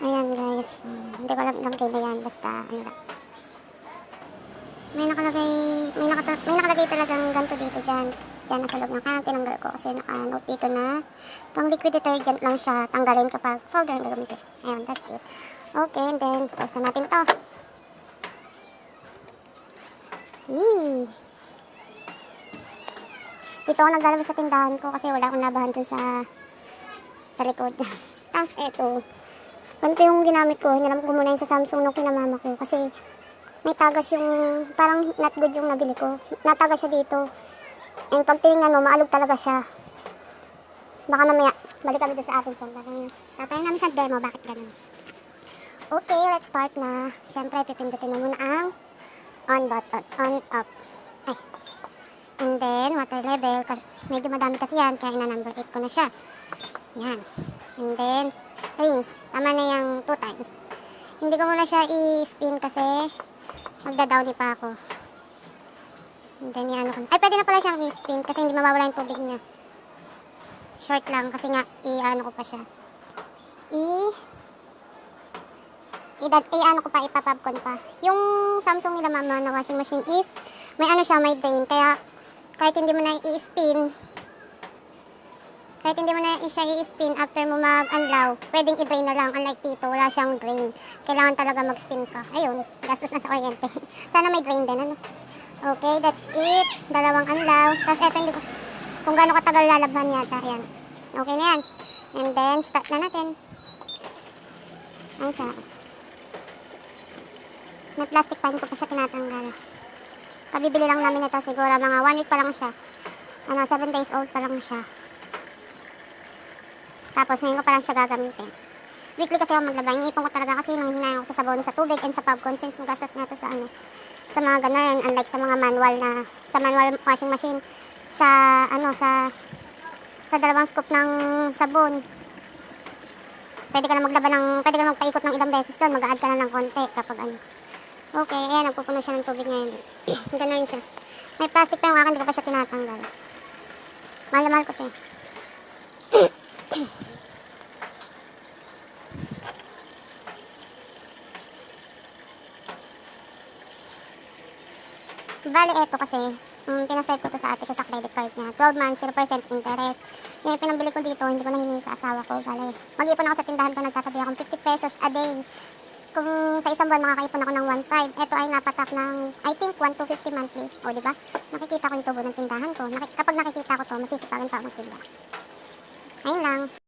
Ayan guys. Hindi ko alam lang kaiba yan. Basta ano lang. May nakalagay, may, nakata, may nakalagay talagang ganito dito dyan. Dyan nasa loob ng kaya tinanggal ko kasi naka-note dito na pang liquid detergent lang siya. Tanggalin kapag powder ang gagamitin. Ayan, that's it. Okay, and then, buksan natin to. Yee. Dito ako naglalabas sa tindahan ko kasi wala akong nabahan dun sa sa likod. Tapos eto, ganito yung ginamit ko. Hiniram ko muna yung sa Samsung nung kinamama ko kasi may tagas yung, parang not good yung nabili ko. Natagas siya dito. And pag tinignan mo, maalog talaga siya. Baka mamaya, balik kami sa atin dyan. Tatayin namin sa demo, bakit ganun? Okay, let's start na. Siyempre, pipindutin mo muna ang on button, on up. Ay. And then, water level. Medyo madami kasi yan, kaya ina-number 8 ko na siya. Yan. And then, rings. Tama na yung 2 times. Hindi ko muna siya i-spin kasi magda-downy pa ako. And then, yan ko. Ay, pwede na pala siyang i-spin kasi hindi mawawala yung tubig niya. Short lang kasi nga, i-ano ko pa siya. I- Idad, eh, ano ko pa, ipapapcon pa. Yung Samsung nila mama na washing machine is, may ano siya, may drain. Kaya, kahit hindi mo na i-spin, kahit hindi mo na siya i-spin after mo mag-unlaw, pwedeng i-drain na lang. Unlike dito, wala siyang drain. Kailangan talaga mag-spin ka. Ayun, gastos na sa kuryente. Sana may drain din, ano? Okay, that's it. Dalawang unlaw. Tapos eto, hindi ko, kung gaano katagal lalabhan yata, yan. Okay na yan. And then, start na natin. Ayan siya. May plastic pa, hindi ko pa siya tinatanggal. Kabibili lang namin ito siguro mga 1 week pa lang siya. Ano, 7 days old pa lang siya. Tapos ngayon ko pa lang siya gagamitin. Weekly kasi ako maglaba. Iniipon ko talaga kasi nung hinayang ko sa sabon sa tubig and sa popcorn since magastos nga ito sa ano sa mga ganun unlike sa mga manual na sa manual washing machine sa ano sa sa dalawang scoop ng sabon pwede ka na maglaba ng pwede ka na magpaikot ng ilang beses doon mag-add ka na ng konti kapag ano Okay, ayan, nagpupuno siya ng tubig ngayon. Ganun siya. May plastic pa yung akin, hindi ko pa siya tinatanggal. Mahal mahal ko ito eh. Bali, eto kasi, um, pinaswipe ko to sa ate ko sa credit card niya. 12 months, 0% interest. Yung pinambili ko dito, hindi ko na hiningi sa asawa ko. Bali, mag-ipon ako sa tindahan ko, nagtatabi akong 50 pesos a day. Kung sa isang buwan makakaipon ako ng 1.5, ito ay napatak ng, I think, 1 to 50 monthly. O, di ba? Nakikita ko yung tubo ng tindahan ko. Nakik- kapag nakikita ko to, masisipagan pa ako magtinda. Ayun lang.